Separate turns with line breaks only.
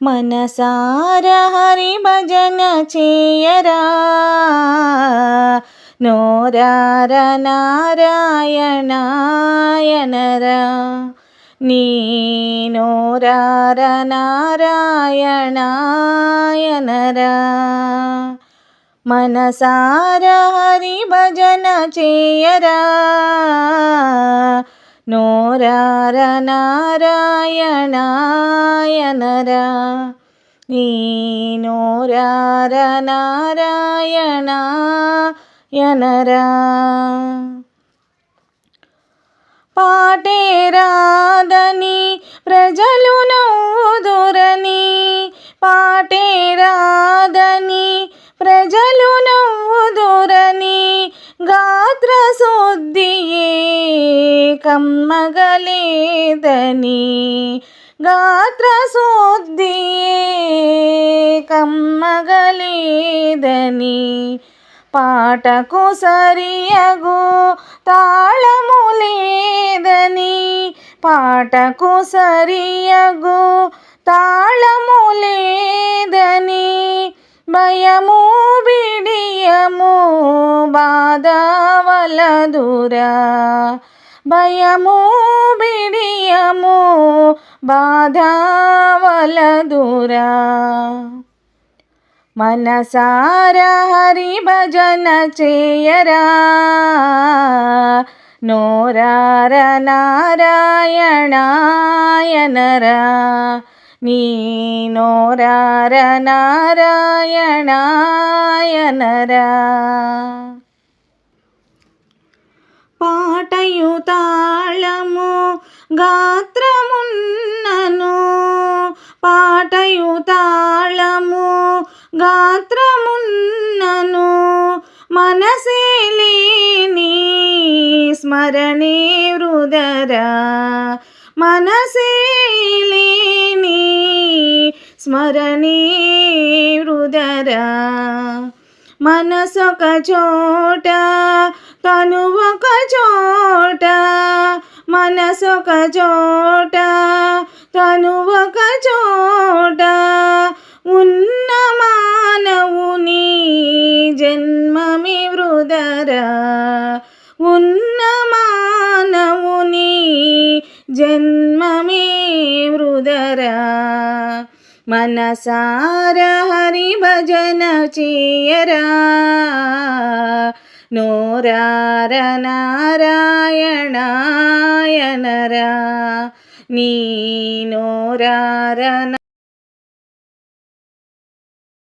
మనసార హరి భజన చేయరా నోరార నారాయణాయనరా నీ నోరార నారాయణాయనరా మనసార హరి భజన చేయరా നോരാരനാരായണായനരാ നീ നോരാരനാരായണായനരാ പാട്ടേ രാധനി പ്രജലു നൗദുരനി പാട്ടേ പ്രജലു നൗദുരനി ഗാത്രശുദ്ധിയേ కమ్మగలేదని గాత్ర కమ్మగలేదని పాటకు సరియగు తాళము లేదని పాటకు సరియగు తాళము లేదని భయము బిడియము బాధ వలదురా భయము బిడియము బాధవలదురా మనసార హరి భజన చేయరా నోరార నారాయణాయనరా ನೀ ನೋರಾರ ನಾರಾಯಣಾಯನರ పాటయు తాళము గాత్రమున్నను. పాటయు తాళము గాత్రమున్నను. మనసే లేని స్మరణే వృదరా మనసే లేని స్మరణే వృదరా మనసొక చోట తను ఒక చోట మనసొక చోట తను ఒక చోట ఉన్న మానవుని జన్మమి వృదరా ఉన్న మానవుని జన్మమే వృదరా మనసార హరి భజన చేయరా. നോരാരനാരായണായനരാ. നീ നോരാരന